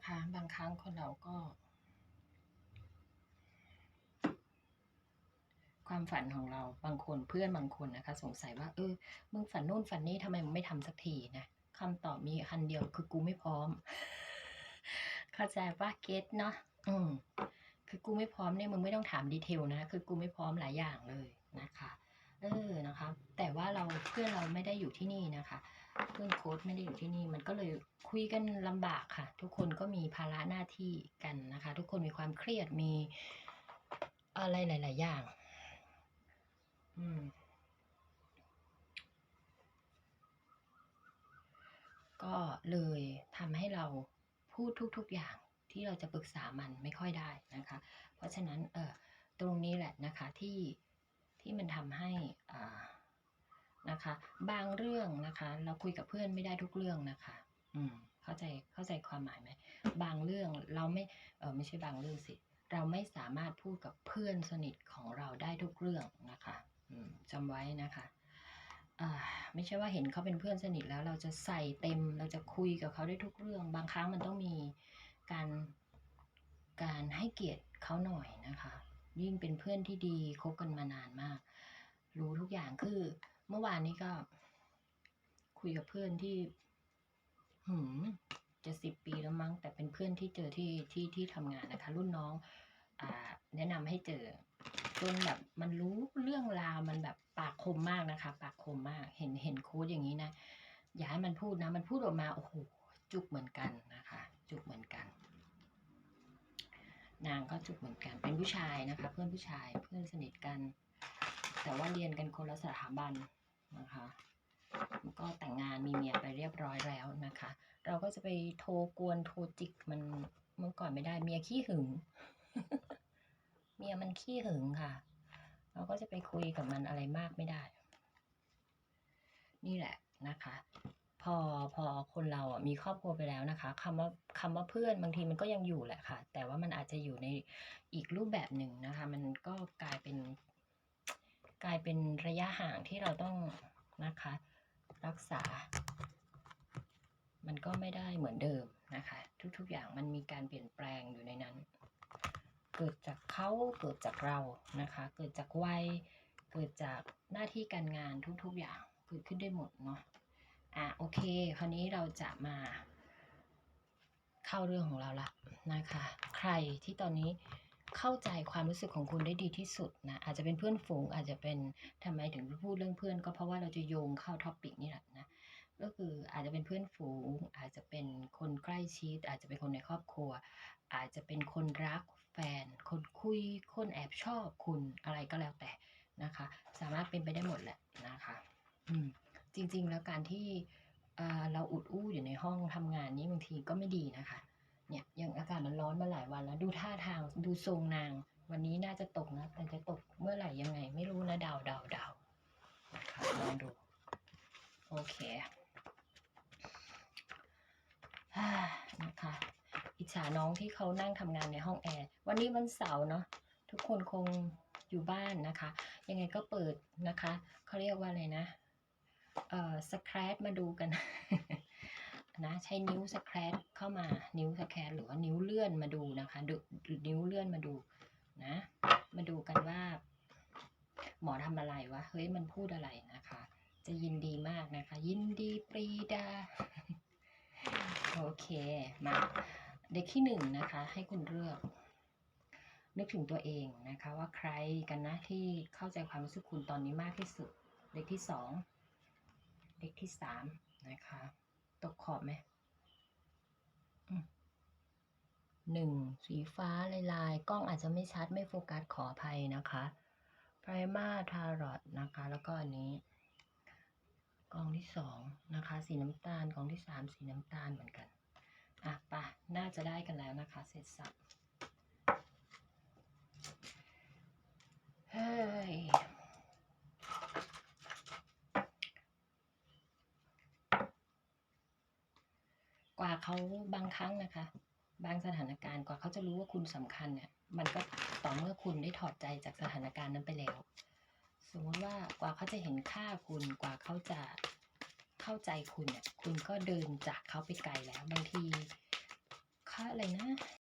นะคะ บางครั้งคนเราก็ ความฝันของเราบางคนเพื่อนบางคนนะคะ สงสัยว่า เออมึงฝันโน่นฝันนี้ทำไมมึงไม่ทำสักทีนะคำตอบมีคันเดียวคือกูไม่พร้อม เข้าใจปะเก็ตเนาะอืมคือกูไม่พร้อมเนี่ยมึงไม่ต้องถามดีเทลนะคือกูไม่พร้อมหลายอย่างเลยนะคะเออนะคะ แต่ว่าเราเพื่อนเราไม่ได้อยู่ที่นี่นะคะ เพื่อนโค้ดไม่ได้อยู่ที่นี่ มันก็เลย คุยกันลำบากค่ะ ทุกคนก็มีภาระหน้าที่กันนะคะ ทุกคนมีความเครียดมีอะไรหลาย ๆ อย่าง อืม ก็เลยทำให้เราพูดทุก ๆ อย่างที่เราจะปรึกษามันไม่ค่อยได้นะคะ เพราะฉะนั้นเออตรงนี้แหละนะคะที่ที่มันทำให้อ่านะคะ บางเรื่องนะคะ เราคุยกับเพื่อนไม่ได้ทุกเรื่องนะคะ อืมเข้าใจเข้าใจความหมายไหมบางเรื่องเราไม่เออไม่ใช่บางเรื่องสิเราไม่สามารถพูดกับเพื่อนสนิทของเราได้ทุกเรื่องนะคะจำไว้นะคะไม่ใช่ว่าเห็นเขาเป็นเพื่อนสนิทแล้วเราจะใส่เต็มเราจะคุยกับเขาได้ทุกเรื่อง บางครั้งมันต้องมีการการให้เกียรติเขาหน่อยนะคะ ยิ่งเป็นเพื่อนที่ดีคบกันมานานมาก รู้ทุกอย่างคือ เมื่อวานนี้ก็คุยกับเพื่อนที่ จะสิบปีแล้วมั้ง แต่เป็นเพื่อนที่เจอที่ที่ที่ทำงานนะคะ รุ่นน้องอ่าแนะนำให้เจอจนแบบมันรู้เรื่องราวมันแบบปากคมมากนะคะ ปากคมมากเห็นเห็นโค้ดอย่างนี้นะอย่าให้มันพูดนะ มันพูดออกมาโอ้โหจุกเหมือนกันนะคะ จุกเหมือนกัน นางก็จุกเหมือนกันเป็นผู้ชายนะคะ เพื่อนผู้ชายเพื่อนสนิทกัน แต่ว่าเรียนกันคนละสถาบันนะคะ ก็แต่งงานมีเมียไปเรียบร้อยแล้วนะคะ เราก็จะไปโทรกวนโทรจิกมันเมื่อก่อนไม่ได้เมียขี้หึง เมียมันขี้หึงค่ะ เราก็จะไปคุยกับมันอะไรมากไม่ได้ นี่แหละนะคะ พอพอคนเราอะมีครอบครัวไปแล้วนะคะคำว่าคำว่าเพื่อนบางทีมันก็ยังอยู่แหละค่ะ แต่ว่ามันอาจจะอยู่ในอีกรูปแบบหนึ่งนะคะ มันก็กลายเป็น กลายเป็นระยะห่างที่เราต้องนะคะ รักษา มันก็ไม่ได้เหมือนเดิมนะคะ ทุกๆอย่างมันมีการเปลี่ยนแปลงอยู่ในนั้น เกิดจากเขาเกิดจากเรานะคะ เกิดจากวัยเกิดจากหน้าที่การงานทุกๆอย่างเกิดขึ้นได้หมดเนาะอะโอเค คราวนี้เราจะมาเข้าเรื่องของเราละนะคะ ใครที่ตอนนี้ เข้าใจความรู้สึกของคุณได้ดีที่สุดนะอาจจะเป็นเพื่อนฝูงอาจจะเป็นทำไมถึงพูดเรื่องเพื่อน ก็เพราะว่าเราจะโยงเข้าท็อปิกนี่แหละนะก็คืออาจจะเป็นเพื่อนฝูง อาจจะเป็นคนใกล้ชิด อาจจะเป็นคนในครอบครัว อาจจะเป็นคนรักแฟน คนคุย คนแอบชอบคุณอะไรก็แล้วแต่นะคะ สามารถเป็นไปได้หมดแหละนะคะอืมจริง ๆ แล้วการที่เอ่อเราอุดอู้อยู่ในห้องทำงานนี้บางทีก็ไม่ดีนะคะ เนี่ยอย่างอากาศมันร้อนมาหลายวันแล้ว ดูท่าทางดูทรงนาง วันนี้น่าจะตกนะ แต่จะตกเมื่อไหร่ยังไง ไม่รู้นะเดาเดาเดาลองดู โอเคนะคะอิจฉาน้องที่เขานั่งทำงานในห้องแอร์วันนี้วันเสาร์เนาะทุกคนคงอยู่บ้านนะคะ ยังไงก็เปิดนะคะเขาเรียกว่าอะไรนะ เอ่อสแครตมาดูกัน นะใช้นิ้วสแครเข้ามานิ้วสแครหรือว่านิ้วเลื่อนมาดูนะคะดูนิ้วเลื่อนมาดูนะ มาดูกันว่า หมอทำอะไรวะเฮ้ยมันพูดอะไรนะคะ จะยินดีมากนะคะ ยินดีปรีดาโอเคมาเด็กที่หนึ่งนะคะ ให้คุณเลือก นึกถึงตัวเองนะคะ ว่าใครกันนะที่เข้าใจความรู้สึกคุณตอนนี้มากที่สุด เด็กที่สองเด็กที่สามนะคะ ตกขอบไหมอืมหนึ่งสีฟ้าลายลายๆกล้องอาจจะไม่ชัดไม่โฟกัสขออภัยนะคะไพรมาทารอดนะคะ แล้วก็อันนี้กองที่สองนะคะ สีน้ำตาลกองที่สามสีน้ำตาลเหมือนกัน อะปะน่าจะได้กันแล้วนะคะ เสร็จสับเฮ้ย กว่าเขาบางครั้งนะคะ บางสถานการณ์กว่าเขาจะรู้ว่าคุณสำคัญเนี่ยมันก็ต่อเมื่อคุณได้ถอดใจจากสถานการณ์นั้นไปแล้ว สมมติว่ากว่าเขาจะเห็นค่าคุณกว่าเขาจะเข้าใจคุณเนี่ยคุณก็เดินจากเขาไปไกลแล้วบางทีค่าระอะไรนะ